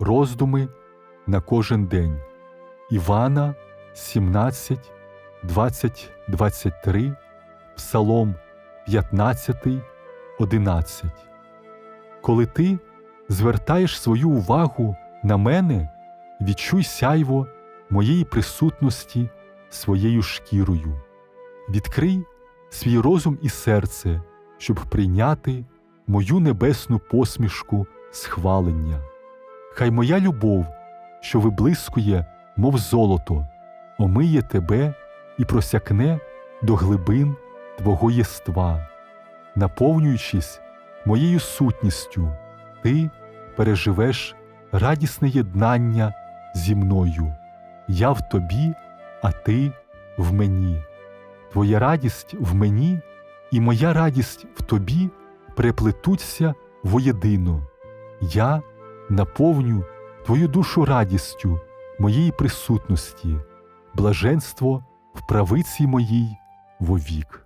роздуми на кожен день. Івана 17, 20, 23, Псалом 15, 11. Коли ти звертаєш свою увагу на мене, відчуй сяйво моєї присутності своєю шкірою. Відкрий свій розум і серце, щоб прийняти мою небесну посмішку схвалення. Хай моя любов, що виблискує, мов золото, омиє тебе і просякне до глибин Твого єства, наповнюючись моєю сутністю, ти переживеш радісне єднання зі мною. Я в тобі, а ти в мені. Твоя радість в мені і моя радість в тобі переплетуться воєдино. Я наповню твою душу радістю моєї присутності, блаженство в правиці моїй вовік.